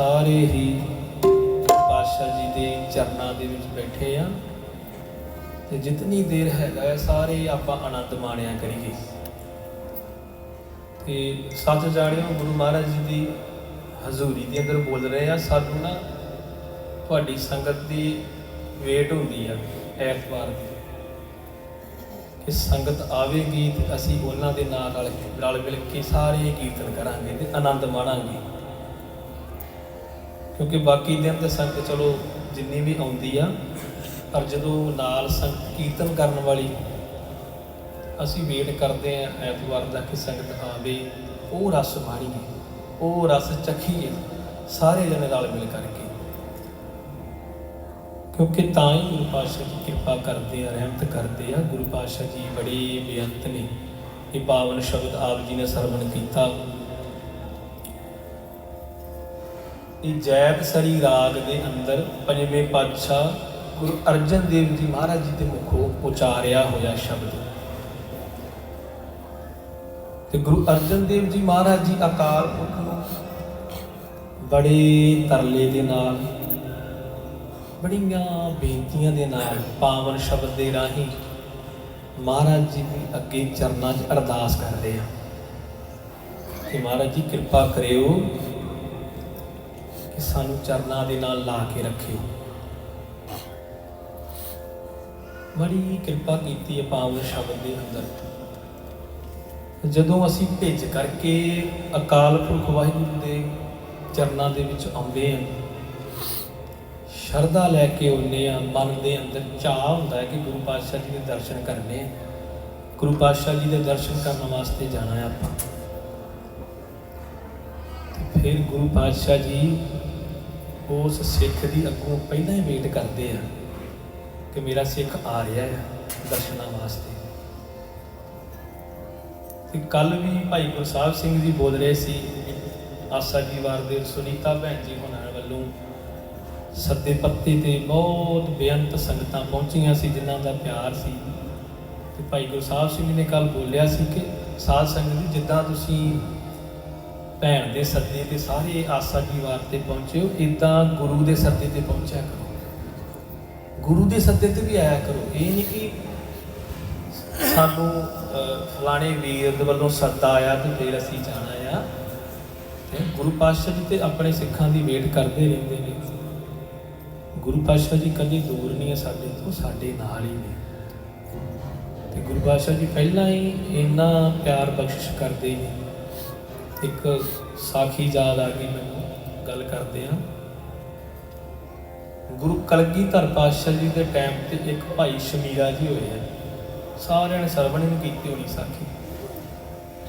ਸਾਰੇ ਹੀ ਪਾਤਸ਼ਾਹ ਜੀ ਦੇ ਚਰਨਾਂ ਦੇ ਵਿੱਚ ਬੈਠੇ ਆ ਤੇ ਜਿਤਨੀ ਦੇਰ ਹੈਗਾ ਹੈ, ਸਾਰੇ ਆਪਾਂ ਆਨੰਦ ਮਾਣਿਆ ਕਰੀਏ। ਤੇ ਸੱਚ ਜਾਣਿਓ, ਗੁਰੂ ਮਹਾਰਾਜ ਜੀ ਦੀ ਹਜ਼ੂਰੀ ਦੇ ਅੰਦਰ ਬੋਲ ਰਹੇ ਆ, ਸਾਨੂੰ ਨਾ ਤੁਹਾਡੀ ਸੰਗਤ ਦੀ ਵੇਟ ਹੁੰਦੀ ਆ ਐਤਵਾਰ ਦੀ। ਕਿ ਸੰਗਤ ਆਵੇਗੀ ਤੇ ਅਸੀਂ ਉਹਨਾਂ ਦੇ ਨਾਲ ਰਲ ਮਿਲ ਕੇ ਸਾਰੇ ਕੀਰਤਨ ਕਰਾਂਗੇ ਤੇ ਆਨੰਦ ਮਾਣਾਂਗੇ। ਕਿਉਂਕਿ ਬਾਕੀ ਦਿਨ ਤੇ ਸੰਗਤ ਚਲੋ ਜਿੰਨੀ ਵੀ ਆਉਂਦੀ ਆ, ਪਰ ਜਦੋਂ ਨਾਲ ਸੰਗਤ ਕੀਰਤਨ ਕਰਨ ਵਾਲੀ ਅਸੀਂ ਵੇਟ ਕਰਦੇ ਆ ਐਤਵਾਰ ਦਾ ਕਿ ਸੰਗਤ ਆਵੇ, ਉਹ ਰਸ ਮਾਣੀਏ ਉਹ ਰਸ ਚਖੀਏ, ਸਾਰੇ ਜਣੇ ਰਲ ਮਿਲ ਕਰਕੇ। ਕਿਉਂਕਿ ਤਾਂ ਹੀ ਗੁਰੂ ਪਾਤਸ਼ਾਹ ਜੀ ਕਿਰਪਾ ਕਰਦੇ ਆ, ਰਹਿਮਤ ਕਰਦੇ ਆ। ਗੁਰੂ ਪਾਤਸ਼ਾਹ ਜੀ ਬੜੇ ਬੇਅੰਤ ਨੇ ਇਹ ਪਾਵਨ ਸ਼ਬਦ ਆਪ ਜੀ ਨੇ ਸਰਵਣ ਕੀਤਾ। ਇਹ ਜੈਤ ਸਰੀ ਰਾਗ ਦੇ ਅੰਦਰ ਪੰਜਵੇਂ ਪਾਤਸ਼ਾਹ ਗੁਰੂ ਅਰਜਨ ਦੇਵ ਜੀ ਮਹਾਰਾਜ ਜੀ ਦੇ ਮੁਖੋਂ ਉਚਾਰਿਆ ਹੋਇਆ ਸ਼ਬਦ। ਤੇ ਗੁਰੂ ਅਰਜਨ ਦੇਵ ਜੀ ਮਹਾਰਾਜ ਜੀ ਅਕਾਲ ਪੁਰਖ ਨੂੰ ਬੜੇ ਤਰਲੇ ਦੇ ਨਾਲ, ਬੜੀਆਂ ਬੇਨਤੀਆਂ ਦੇ ਨਾਲ ਪਾਵਨ ਸ਼ਬਦ ਦੇ ਰਾਹੀਂ ਮਹਾਰਾਜ ਜੀ ਦੇ ਅੱਗੇ ਚਰਨਾਂ 'ਚ ਅਰਦਾਸ ਕਰਦੇ ਆ। ਕਿ ਮਹਾਰਾਜ ਜੀ ਕਿਰਪਾ ਕਰਿਓ ਕਿ ਸਾਨੂੰ ਚਰਨਾਂ ਦੇ ਨਾਲ ਲਾ ਕੇ ਰੱਖਿਓ ਬੜੀ ਕਿਰਪਾ ਕੀਤੀ ਹੈ ਪਾਵਨ ਸ਼ਬਦ ਦੇ ਅੰਦਰ। ਜਦੋਂ ਅਸੀਂ ਭੇਜ ਕਰਕੇ ਅਕਾਲ ਪੁਰਖ ਵਾਹਿਗੁਰੂ ਦੇ ਚਰਨਾਂ ਦੇ ਵਿੱਚ ਆਉਂਦੇ ਹਾਂ, ਸ਼ਰਧਾ ਲੈ ਕੇ ਆਉਂਦੇ ਆ ਮਨ ਦੇ ਅੰਦਰ ਚਾਹ ਹੁੰਦਾ ਹੈ ਕਿ ਗੁਰੂ ਪਾਤਸ਼ਾਹ ਜੀ ਦੇ ਦਰਸ਼ਨ ਕਰਨੇ ਗੁਰੂ ਪਾਤਸ਼ਾਹ ਜੀ ਦੇ ਦਰਸ਼ਨ ਕਰਨ ਵਾਸਤੇ ਜਾਣਾ ਹੈ ਆਪਾਂ। ਫਿਰ ਗੁਰੂ ਪਾਤਸ਼ਾਹ ਜੀ ਉਸ ਸਿੱਖ ਦੀ ਅੱਗੋਂ ਪਹਿਲਾਂ ਹੀ ਵੇਟ ਕਰਦੇ ਆ ਕਿ ਮੇਰਾ ਸਿੱਖ ਆ ਰਿਹਾ ਹੈ ਦਰਸ਼ਨਾਂ ਵਾਸਤੇ। ਤੇ ਕੱਲ ਵੀ ਭਾਈ ਗੁਰਸਾਹਿਬ ਸਿੰਘ ਜੀ ਬੋਲ ਰਹੇ ਸੀ, ਆਸਾ ਜੀ ਵਾਰ ਦੇ ਸੁਨੀਤਾ ਭੈਣ ਜੀ ਹੋਣਾ ਵੱਲੋਂ ਸੱਦੇ ਪੱਤੇ ਤੇ ਬਹੁਤ ਬੇਅੰਤ ਸੰਗਤਾਂ ਪਹੁੰਚੀਆਂ ਸੀ, ਜਿਨ੍ਹਾਂ ਦਾ ਪਿਆਰ ਸੀ। ਤੇ ਭਾਈ ਗੁਰਸਾਹਿਬ ਸਿੰਘ ਜੀ ਨੇ ਕੱਲ ਬੋਲਿਆ ਸੀ ਕਿ ਸਾਧ ਸੰਗਤ ਜੀ, ਜਿੱਦਾਂ ਤੁਸੀਂ ਭੈਣ ਦੇ ਸੱਦੇ ਤੇ ਸਾਰੇ ਆਸਾ ਦੀ ਵਾਰ ਤੇ ਪਹੁੰਚਿਓ ਹੋ ਇਦਾਂ ਗੁਰੂ ਦੇ ਸੱਦੇ ਤੇ ਪਹੁੰਚਿਆ ਕਰੋ। ਗੁਰੂ ਦੇ ਸੱਦੇ ਤੇ ਵੀ ਆਇਆ ਕਰੋ। ਇਹ ਨਹੀਂ ਕਿ ਸਾਨੂੰ ਫਲਾਣੇ ਵੀਰ ਦੇ ਵੱਲੋਂ ਸੱਦਾ ਆਇਆ ਤੇ ਫਿਰ ਅਸੀਂ ਜਾਣਾ ਆ। ਤੇ ਗੁਰੂ ਪਾਤਸ਼ਾਹ ਜੀ ਤੇ ਆਪਣੇ ਸਿੱਖਾਂ ਦੀ ਵੇਟ ਕਰਦੇ ਰਹਿੰਦੇ ਨੇ। ਗੁਰੂ ਪਾਤਸ਼ਾਹ ਜੀ ਕਦੇ ਦੂਰ ਨਹੀਂ ਹੈ ਸਾਡੇ ਤੋਂ, ਸਾਡੇ ਨਾਲ ਹੀ ਨੇ। ਤੇ ਗੁਰੂ ਪਾਤਸ਼ਾਹ ਜੀ ਪਹਿਲਾਂ ਹੀ ਇੰਨਾ ਪਿਆਰ ਬਖਸ਼ਿਸ਼ ਕਰਦੇ ਨੇ। ਇੱਕ ਸਾਖੀ ਯਾਦ ਆ ਗਈ ਮੈਨੂੰ, ਗੱਲ ਕਰਦੇ ਆ ਗੁਰੂ ਕਲਗੀਧਰ ਪਾਤਸ਼ਾਹ ਜੀ ਦੇ ਟਾਈਮ ਤੇ ਇੱਕ ਭਾਈ ਸ਼ਮੀਰਾ ਜੀ ਹੋਏ ਆ। ਸਾਰਿਆਂ ਨੇ ਸਰਵਣ ਨੂੰ ਕੀਤੀ ਹੋਣੀ ਸਾਖੀ।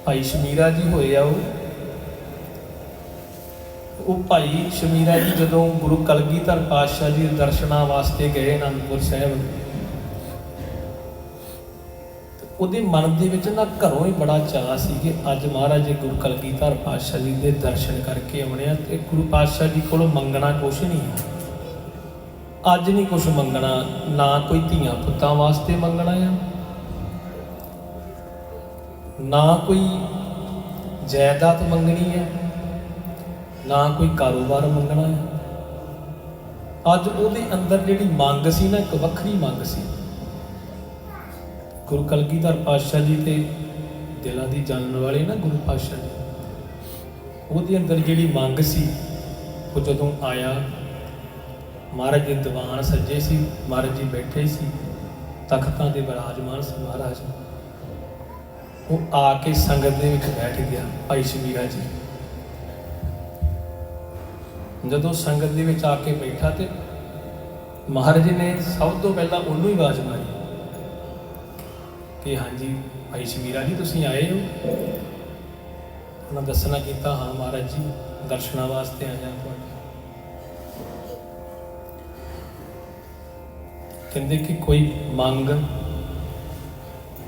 ਭਾਈ ਸ਼ਮੀਰਾ ਜੀ ਹੋਏ ਆ ਉਹ। ਉਹ ਭਾਈ ਸ਼ਮੀਰਾ ਜੀ ਜਦੋਂ ਗੁਰੂ ਕਲਗੀਧਰ ਪਾਤਸ਼ਾਹ ਜੀ ਦੇ ਦਰਸ਼ਨਾਂ ਵਾਸਤੇ ਗਏ ਅਨੰਦਪੁਰ ਸਾਹਿਬ ਉਹਦੇ ਮਨ ਦੇ ਵਿੱਚ ਨਾ ਘਰੋਂ ਹੀ ਬੜਾ ਚਾਅ ਸੀ ਕਿ ਅੱਜ ਮਹਾਰਾਜ ਜੀ ਗੁਰੂ ਕਲਗੀਧਰ ਪਾਤਸ਼ਾਹ ਜੀ ਦੇ ਦਰਸ਼ਨ ਕਰਕੇ ਆਉਣੇ ਆ ਤੇ ਗੁਰੂ ਪਾਤਸ਼ਾਹ ਜੀ ਕੋਲੋਂ ਮੰਗਣਾ ਕੁਛ ਨਹੀਂ ਅੱਜ ਨਹੀਂ ਕੁਛ ਮੰਗਣਾ, ਨਾ ਕੋਈ ਧੀਆਂ ਪੁੱਤਾਂ ਵਾਸਤੇ ਮੰਗਣਾ ਆ, ਨਾ ਕੋਈ ਜਾਇਦਾਦ ਮੰਗਣੀ ਹੈ ਨਾ ਕੋਈ ਕਾਰੋਬਾਰ ਮੰਗਣਾ ਹੈ ਅੱਜ ਉਹਦੇ ਅੰਦਰ ਜਿਹੜੀ ਮੰਗ ਸੀ ਨਾ, ਇੱਕ ਵੱਖਰੀ ਮੰਗ ਸੀ। ਗੁਰੂ ਕਲਗੀਧਰ ਪਾਤਸ਼ਾਹ ਜੀ ਤੇ ਦਿਲਾਂ ਦੀ ਜਾਣਨ ਵਾਲੇ ਨਾ ਗੁਰੂ ਪਾਤਸ਼ਾਹ ਜੀ। ਉਹਦੇ ਅੰਦਰ ਜਿਹੜੀ ਮੰਗ ਸੀ, ਉਹ ਜਦੋਂ ਆਇਆ, ਮਹਾਰਾਜ ਦੇ ਦੀਵਾਨ ਸੱਜੇ ਸੀ, ਮਹਾਰਾਜ ਜੀ ਬੈਠੇ ਸੀ, ਤਖਤਾਂ ਦੇ ਬਿਰਾਜਮਾਨ ਸੀ ਮਹਾਰਾਜ। ਉਹ ਆ ਕੇ ਸੰਗਤ ਦੇ ਵਿੱਚ ਬੈਠ ਗਿਆ, ਭਾਈ ਸ਼ਮੀਰਾ ਜੀ। ਜਦੋਂ ਸੰਗਤ ਦੇ ਵਿੱਚ ਆ ਕੇ ਬੈਠਾ ਤੇ ਮਹਾਰਾਜ ਨੇ ਸਭ ਤੋਂ ਪਹਿਲਾਂ ਉਹਨੂੰ ਹੀ ਆਵਾਜ਼ ਮਾਰੀ। ਕਿ ਹਾਂਜੀ ਭਾਈ ਸ਼ਮੀਰਾ ਜੀ, ਤੁਸੀਂ ਆਏ ਹੋ? ਉਹਨਾਂ ਦੱਸਣਾ ਕੀਤਾ, ਹਾਂ ਮਹਾਰਾਜ ਜੀ, ਦਰਸ਼ਨਾਂ ਵਾਸਤੇ ਆਇਆ ਤੁਹਾਡੇ ਕਹਿੰਦੇ ਕਿ ਕੋਈ ਮੰਗ?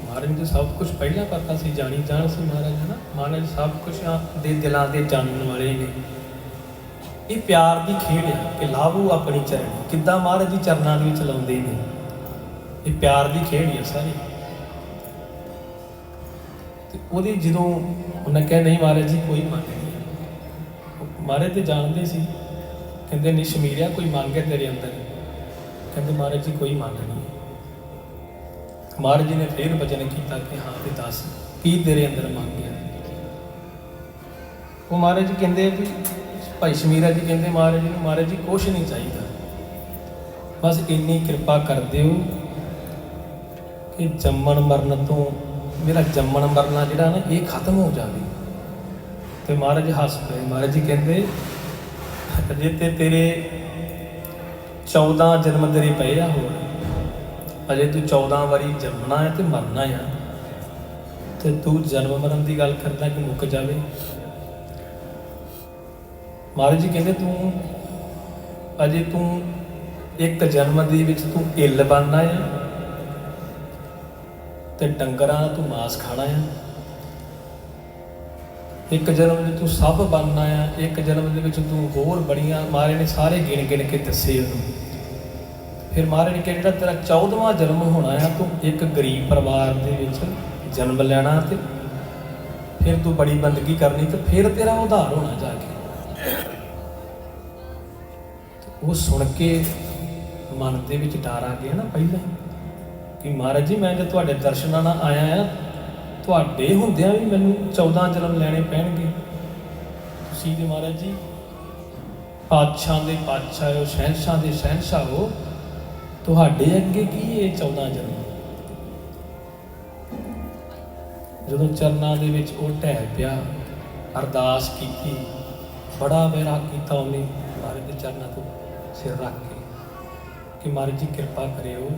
ਮਹਾਰਾਜ ਨੂੰ ਸਭ ਕੁਝ ਪਹਿਲਾਂ ਪਤਾ ਸੀ, ਜਾਣੀ ਜਾਣ ਸੀ ਮਹਾਰਾਜ, ਹਨਾ? ਮਹਾਰਾਜ ਸਭ ਕੁਝ ਦੇ ਦਿਲਾਂ ਦੇ ਜਾਣਨ ਵਾਲੇ ਨੇ। ਇਹ ਪਿਆਰ ਦੀ ਖੇਡ ਹੈ ਕਿ ਲਾਭੂ ਆਪਣੀ ਚਰਣੀ। ਕਿੱਦਾਂ ਮਹਾਰਾਜ ਜੀ ਚਰਨਾਂ ਦੇ ਵਿੱਚ ਲਾਉਂਦੇ ਨੇ? ਇਹ ਪਿਆਰ ਦੀ ਖੇਡ ਹੈ ਸਾਰੀ। ਤੇ ਉਹਦੀ ਜਦੋਂ ਉਹਨੇ ਕਿਹਾ, ਨਹੀਂ ਮਹਾਰਾਜ ਜੀ, ਕੋਈ ਮੰਗ ਨਹੀਂ ਮਹਾਰਾਜ ਤੇ ਜਾਣਦੇ ਸੀ। ਕਹਿੰਦੇ, ਨਹੀਂ ਸ਼ਮੀਰਿਆ, ਕੋਈ ਮੰਗ ਹੈ ਤੇਰੇ ਅੰਦਰ? ਕਹਿੰਦੇ, ਮਹਾਰਾਜ ਜੀ, ਕੋਈ ਮੰਗ ਨਹੀਂ ਮਹਾਰਾਜ ਜੀ ਨੇ ਫੇਰ ਬਚਨ ਕੀਤਾ ਕਿ, ਹਾਂ ਤੇ ਦੱਸ, ਕੀ ਤੇਰੇ ਅੰਦਰ ਮੰਗ ਹੈ? ਉਹ ਮਹਾਰਾਜ ਜੀ ਕਹਿੰਦੇ ਵੀ ਭਾਈ ਸ਼ਮੀਰਾ ਜੀ ਕਹਿੰਦੇ, ਮਹਾਰਾਜ ਜੀ ਨੂੰ, ਮਹਾਰਾਜ ਜੀ, ਕੁਛ ਨਹੀਂ ਚਾਹੀਦਾ। ਬਸ ਇੰਨੀ ਕਿਰਪਾ ਕਰ ਦਿਓ ਕਿ ਜੰਮਣ ਮਰਨ ਤੋਂ ਮੇਰਾ ਜੰਮਣ ਮਰਨਾ ਜਿਹੜਾ ਨਾ, ਇਹ ਖਤਮ ਹੋ ਜਾਵੇ। ਤੇ ਮਹਾਰਾਜ ਹੱਸ ਪਏ। ਮਹਾਰਾਜ ਜੀ ਕਹਿੰਦੇ, ਅਜੇ ਤੇ ਤੇਰੇ 14 ਜਨਮ ਤੇਰੇ ਪਏ ਆ ਹੋਰ। ਅਜੇ ਤੂੰ 14 ਵਾਰੀ ਜੰਮਣਾ ਹੈ ਤੇ ਮਰਨਾ ਆ ਤੇ ਤੂੰ ਜਨਮ ਮਰਨ ਦੀ ਗੱਲ ਕਰਦਾ ਕਿ ਮੁੱਕ ਜਾਵੇ। ਮਹਾਰਾਜ ਜੀ ਕਹਿੰਦੇ, ਤੂੰ ਅਜੇ ਤੂੰ ਇੱਕ ਜਨਮ ਦੇ ਵਿੱਚ ਤੂੰ ਇੱਲ ਬਣਨਾ ਹੈ। ਤੇ ਡੰਗਰਾਂ ਦਾ ਤੂੰ ਮਾਸ ਖਾਣਾ ਆ। ਇੱਕ ਜਨਮ ਦੇ ਤੂੰ ਸਭ ਬਣਨਾ ਆ, ਇੱਕ ਜਨਮ ਦੇ ਵਿੱਚ ਤੂੰ ਹੋਰ ਬੜੀਆਂ ਮਹਾਰਾਜ ਨੇ ਸਾਰੇ ਗਿਣ ਗਿਣ ਕੇ ਦੱਸੇ ਉਹਨੂੰ। ਫਿਰ ਮਹਾਰਾਜ ਨੇ ਕਿਹਾ, ਜਿਹੜਾ ਤੇਰਾ 14ਵਾਂ ਜਨਮ ਹੋਣਾ ਆ, ਤੂੰ ਇੱਕ ਗਰੀਬ ਪਰਿਵਾਰ ਦੇ ਵਿੱਚ ਜਨਮ ਲੈਣਾ ਤੇ ਫਿਰ ਤੂੰ ਬੜੀ ਬੰਦਗੀ ਕਰਨੀ ਤੇ ਫਿਰ ਤੇਰਾ ਉਧਾਰ ਹੋਣਾ ਜਾ ਕੇ। ਉਹ ਸੁਣ ਕੇ ਮਨ ਦੇ ਵਿੱਚ ਡਰ ਆ ਗਿਆ ਨਾ ਪਹਿਲਾਂ। ਕਿ ਮਹਾਰਾਜ ਜੀ, ਮੈਂ ਜੇ ਤੁਹਾਡੇ ਦਰਸ਼ਨਾਂ ਨਾਲ ਆਇਆ ਆ, ਤੁਹਾਡੇ ਹੁੰਦਿਆਂ ਵੀ ਮੈਨੂੰ 14 ਜਨਮ ਲੈਣੇ ਪੈਣਗੇ। ਤੁਸੀਂ ਦੇ ਮਹਾਰਾਜ ਜੀ, ਪਾਤਸ਼ਾਹ ਦੇ ਪਾਤਸ਼ਾਹ ਹੋ ਸ਼ਹਿਨशाह ਦੇ ਸ਼ਹਿਨशाह ਹੋ, ਤੁਹਾਡੇ ਅੱਗੇ ਕੀ ਇਹ 14 ਜਨਮ? ਜਦੋਂ ਚਰਨਾਂ ਦੇ ਵਿੱਚ ਉਹ ਟਹਿ ਪਿਆ, ਅਰਦਾਸ ਕੀਤੀ, ਬੜਾ ਬੇਰਾ ਕੀਤਾ ਉਹਨੇ, ਮਹਾਰਾਜ ਦੇ ਚਰਨਾਂ ਤੋਂ ਸਿਰ ਰੱਖ ਕੇ, ਕਿ ਮਹਾਰਾਜ ਜੀ, ਕਿਰਪਾ ਕਰਿਓ।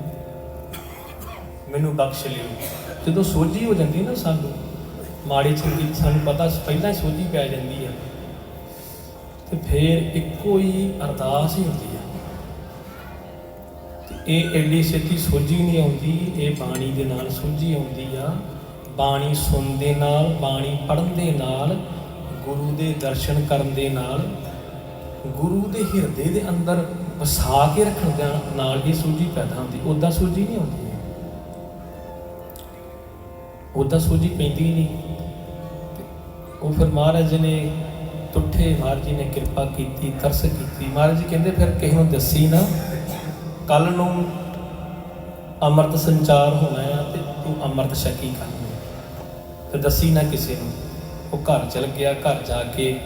ਮੈਨੂੰ ਬਖਸ਼ ਲਿਓ। ਜਦੋਂ ਸੋਝੀ ਹੋ ਜਾਂਦੀ ਨਾ ਸਾਨੂੰ, ਮਾੜੀ ਚੰਗੀ ਸਾਨੂੰ ਪਤਾ ਪਹਿਲਾਂ ਹੀ ਸੋਝੀ ਪੈ ਜਾਂਦੀ ਹੈ। ਤੇ ਫਿਰ ਇੱਕੋ ਹੀ ਅਰਦਾਸ ਹੀ ਹੁੰਦੀ ਹੈ। ਤੇ ਇਹ ਐਡੀ ਛੇਤੀ ਸੋਝੀ ਨਹੀਂ ਆਉਂਦੀ, ਇਹ ਬਾਣੀ ਦੇ ਨਾਲ ਸੋਝੀ ਆਉਂਦੀ ਆ। ਬਾਣੀ ਸੁਣਨ ਦੇ ਨਾਲ, ਬਾਣੀ ਪੜ੍ਹਨ ਦੇ ਨਾਲ, ਗੁਰੂ ਦੇ ਦਰਸ਼ਨ ਕਰਨ ਦੇ ਨਾਲ, ਗੁਰੂ ਦੇ ਹਿਰਦੇ ਦੇ ਅੰਦਰ ਵਸਾ ਕੇ ਰੱਖਣ ਦੇ ਨਾਲ ਇਹ ਸੋਝੀ ਪੈਦਾ ਹੁੰਦੀ। ਉਦਾਂ ਸੋਝੀ ਨਹੀਂ ਆਉਂਦੀ। ਉਦਾਂ ਸੋਝੀ ਪੈਂਦੀ ਨਹੀਂ। ਉਹ ਫਿਰ ਮਹਾਰਾਜ ਜੀ ਨੇ ਤੁੱਠੇ ਮਹਾਰਾਜ ਜੀ ਨੇ ਕਿਰਪਾ ਕੀਤੀ, ਤਰਸ ਕੀਤੀ। ਮਹਾਰਾਜ ਜੀ ਕਹਿੰਦੇ ਫਿਰ ਕਿਸੇ ਨੂੰ ਦੱਸੀ ਨਾ ਕੱਲ ਨੂੰ ਅੰਮ੍ਰਿਤ ਸੰਚਾਰ ਹੋਣਾ ਆ ਤੇ ਤੂੰ ਅੰਮ੍ਰਿਤ ਛਕੀ ਕਰ ਤੇ ਦੱਸੀ ਨਾ ਕਿਸੇ ਨੂੰ। ਉਹ ਘਰ ਚਲ ਗਿਆ, ਘਰ ਜਾ ਕੇ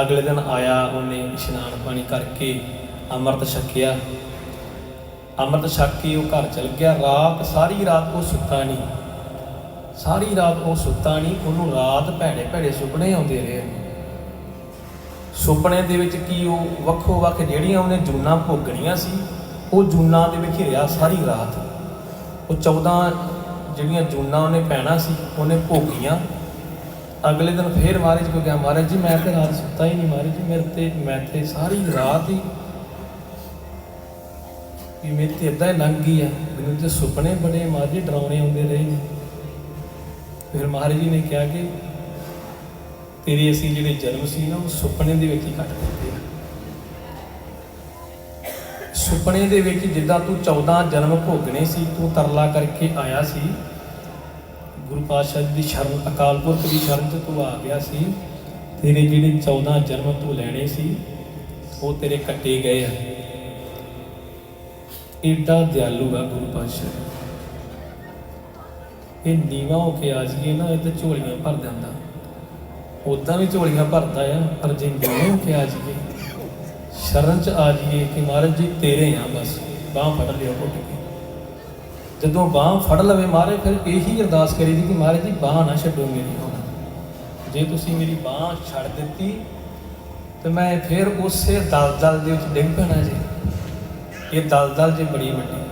ਅਗਲੇ ਦਿਨ ਆਇਆ, ਉਹਨੇ ਇਸ਼ਨਾਨ ਪਾਣੀ ਕਰਕੇ ਅੰਮ੍ਰਿਤ ਛਕਿਆ। ਅੰਮ੍ਰਿਤ ਛਕ ਕੇ ਉਹ ਘਰ ਚਲ ਗਿਆ। ਰਾਤ, ਸਾਰੀ ਰਾਤ ਉਹ ਸੁੱਤਾ ਨਹੀਂ। ਸਾਰੀ ਰਾਤ ਉਹ ਸੁੱਤਾ ਨਹੀਂ, ਉਹਨੂੰ ਰਾਤ ਭੈੜੇ ਭੈੜੇ ਸੁਪਨੇ ਆਉਂਦੇ ਰਹੇ ਸੁਪਨੇ ਦੇ ਵਿੱਚ ਕੀ ਉਹ ਵੱਖੋ ਵੱਖ ਜਿਹੜੀਆਂ ਉਹਨੇ ਜੂਨਾਂ ਭੋਗਣੀਆਂ ਸੀ, ਉਹ ਜੂਨਾਂ ਦੇ ਵਿੱਚ ਹੀ ਰਿਹਾ ਸਾਰੀ ਰਾਤ। ਉਹ 14 ਜਿਹੜੀਆਂ ਜੂਨਾਂ ਉਹਨੇ ਪੈਣਾ ਸੀ, ਉਹਨੇ ਭੋਗੀਆਂ। ਅਗਲੇ ਦਿਨ ਫੇਰ ਮਹਾਰਾਜ ਕੋ ਗਿਆ, ਮਹਾਰਾਜ ਜੀ, ਮੈਂ ਤੇ ਰਾਤ ਸੁੱਤਾ ਹੀ ਨਹੀਂ, ਮਹਾਰਾਜ ਜੀ, ਮੇਰੇ ਤੇ, ਮੈਂ ਤੇ ਸਾਰੀ ਰਾਤ ਹੀ ਵੀ ਮੇਰੇ ਤੇ ਇਦਾਂ ਹੀ ਲੰਘ ਗਈ ਆ। ਮੈਨੂੰ ਤੇ ਸੁਪਨੇ ਬੜੇ ਮਾਝੇ ਡਰਾਉਣੇ ਆਉਂਦੇ ਰਹੇ ਨੇ। ਫਿਰ ਮਹਾਰਾਜ ਜੀ ਨੇ ਕਿਹਾ ਕਿ ਤੇਰੇ ਅਸੀਂ ਜਿਹੜੇ ਜਨਮ ਸੀ ਨਾ, ਉਹ ਸੁਪਨੇ ਦੇ ਵਿੱਚ ਹੀ ਕੱਟ ਦਿੱਤੇ ਆ। ਸੁਪਨੇ ਦੇ ਵਿੱਚ ਜਿੱਦਾਂ ਤੂੰ 14 ਜਨਮ ਭੋਗਣੇ ਸੀ, ਤੂੰ ਤਰਲਾ ਕਰਕੇ ਆਇਆ ਸੀ, ਗੁਰੂ ਪਾਤਸ਼ਾਹ ਦੀ ਸ਼ਰਨ, ਅਕਾਲ ਪੁਰਖ ਦੀ ਸ਼ਰਨ ਚ ਤੂੰ ਆ ਗਿਆ ਸੀ, ਤੇਰੇ ਜਿਹੜੇ 14 ਜਨਮ ਤੂੰ ਲੈਣੇ ਸੀ, ਉਹ ਤੇਰੇ ਕੱਟੇ ਗਏ ਆ। ਏਡਾ ਦਿਆਲੂ ਆ ਗੁਰੂ ਪਾਤਸ਼ਾਹ। ਇਹ ਨੀਵਾ ਹੋ ਕੇ ਆ ਜੀਏ ਨਾ, ਇਹ ਤੇ ਝੋਲੀਆਂ ਭਰ ਦਿੰਦਾ। ਉਦਾਂ ਵੀ ਝੋਲੀਆਂ ਭਰਦਾ ਆ, ਪਰ ਜੇ ਨੀਵੇਂ ਹੋ ਕੇ ਆ ਜੀਏ ਸ਼ਰਨ ਚ ਆ ਜੀਏ ਕਿ ਮਹਾਰਾਜ ਜੀ, ਤੇਰੇ ਆ ਬਸ, ਬਾਹ ਫੜ ਲਿਓ ਘੁੱਟ ਕੇ। ਜਦੋਂ ਬਾਹ ਫੜ ਲਵੇ ਮਹਾਰਾਜ, ਫਿਰ ਇਹੀ ਅਰਦਾਸ ਕਰੀ ਦੀ ਕਿ ਮਹਾਰਾਜ ਜੀ, ਬਾਹ ਨਾ ਛੱਡੋ ਮੇਰੀ ਹੁਣ। ਜੇ ਤੁਸੀਂ ਮੇਰੀ ਬਾਹ ਛੱਡ ਦਿੱਤੀ, ਤੇ ਮੈਂ ਫਿਰ ਉਸੇ ਦਲਦਲ ਦੇ ਵਿੱਚ ਡਿੱਗ ਪੈਣਾ ਜੀ। ਇਹ ਦਲਦਲ ਜੇ ਬੜੀ ਵੱਡੀ,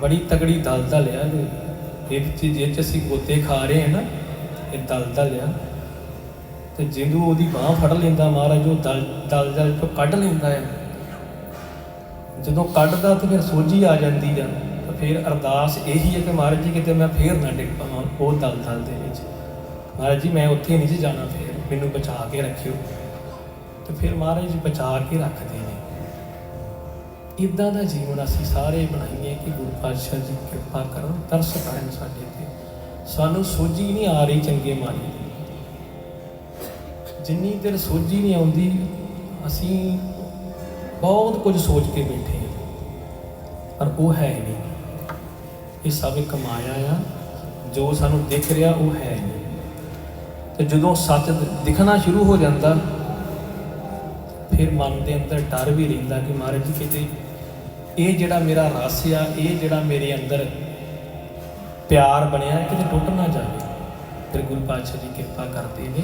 ਬੜੀ ਤਗੜੀ ਦਲਦਲ ਆ ਇਹ ਇਹ 'ਚ ਜੇ ਚ ਅਸੀਂ ਗੋਤੇ ਖਾ ਰਹੇ ਹਾਂ ਨਾ, ਇਹ ਦਲਦਲ ਆ। ਤੇ ਜਿੰਦੂ ਉਹਦੀ ਬਾਹ ਫੜ ਲੈਂਦਾ ਮਹਾਰਾਜ, ਉਹ ਦਲ ਦਲਦਲ ਤੋਂ ਕੱਢ ਲੈਂਦਾ ਹੈ ਜਦੋਂ ਕੱਢਦਾ ਤੇ ਫਿਰ ਸੋਝੀ ਆ ਜਾਂਦੀ ਆ ਫਿਰ ਅਰਦਾਸ ਇਹੀ ਹੈ ਕਿ ਮਹਾਰਾਜ ਜੀ ਕਿਤੇ ਮੈਂ ਫੇਰ ਨਾ ਡਿੱਗ ਪਵਾਂ ਉਹ ਦਲਦਲ ਦੇ ਵਿੱਚ। ਮਹਾਰਾਜ ਜੀ, ਮੈਂ ਉੱਥੇ ਨਹੀਂ ਜੀ ਜਾਣਾ ਫੇਰ, ਮੈਨੂੰ ਬਚਾ ਕੇ ਰੱਖਿਓ। ਤੇ ਫਿਰ ਮਹਾਰਾਜ ਜੀ ਬਚਾ ਕੇ ਰੱਖਦੇ ਨੇ। ਇਦਾਂ ਦਾ ਜੀਵਨ ਅਸੀਂ ਸਾਰੇ ਬਣਾਈਏ ਕਿ ਗੁਰੂ ਪਾਤਸ਼ਾਹ ਜੀ ਕਿਰਪਾ ਕਰਨ, ਤਰਸ ਕਰਨ ਸਾਡੇ ਤੇ। ਸਾਨੂੰ ਸੋਝੀ ਨਹੀਂ ਆ ਰਹੀ ਚੰਗੇ ਮਾੜੀ ਜਿੰਨੀ ਦੇਰ ਸੋਝੀ ਨਹੀਂ ਆਉਂਦੀ, ਅਸੀਂ ਬਹੁਤ ਕੁਝ ਸੋਚ ਕੇ ਬੈਠੇ ਆ ਪਰ ਉਹ ਹੈ ਹੀ ਨਹੀਂ। ਇਹ ਸਭ ਇੱਕ ਮਾਇਆ ਆ, ਜੋ ਸਾਨੂੰ ਦਿਖ ਰਿਹਾ ਉਹ ਹੈ ਹੀ ਨਹੀਂ। ਤੇ ਜਦੋਂ ਸੱਚ ਦਿਖਣਾ ਸ਼ੁਰੂ ਹੋ ਜਾਂਦਾ, ਫਿਰ ਮਨ ਦੇ ਅੰਦਰ ਡਰ ਵੀ ਰਹਿੰਦਾ ਕਿ ਮਹਾਰਾਜ ਜੀ ਕਿਤੇ ਇਹ ਜਿਹੜਾ ਮੇਰਾ ਰਸ ਆ, ਇਹ ਜਿਹੜਾ ਮੇਰੇ ਅੰਦਰ ਪਿਆਰ ਬਣਿਆ ਕਿਤੇ ਟੁੱਟ ਨਾ ਜਾਵੇ। ਫਿਰ ਗੁਰੂ ਪਾਤਸ਼ਾਹ ਜੀ ਕਿਰਪਾ ਕਰਦੇ ਨੇ,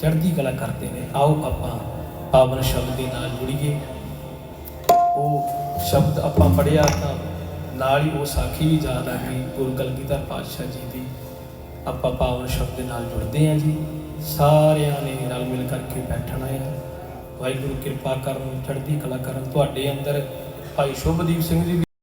ਚੜ੍ਹਦੀ ਕਲਾ ਕਰਦੇ ਨੇ। ਆਓ ਆਪਾਂ ਪਾਵਨ ਸ਼ਬਦ ਦੇ ਨਾਲ ਜੁੜੀਏ। ਉਹ ਸ਼ਬਦ ਆਪਾਂ ਪੜਿਆ ਤਾਂ ਨਾਲ ਹੀ ਉਹ ਸਾਖੀ ਵੀ ਯਾਦ ਆ ਗਈ, ਗੁਰੂ ਕਲਗੀਧਰ ਪਾਤਸ਼ਾਹ ਜੀ ਦੀ। ਆਪਾਂ ਪਾਵਨ ਸ਼ਬਦ ਦੇ ਨਾਲ ਜੁੜਦੇ ਹਾਂ ਜੀ। ਸਾਰਿਆਂ ਨੇ ਰਲ ਮਿਲ ਕਰਕੇ ਬੈਠਣਾ ਹੈ ਵਾਹਿਗੁਰੂ ਕਿਰਪਾ ਕਰਨ, ਚੜ੍ਹਦੀ ਕਲਾ ਕਰਨ। ਤੁਹਾਡੇ ਅੰਦਰ ਭਾਈ ਸ਼ੁਭਦੀਪ ਸਿੰਘ ਜੀ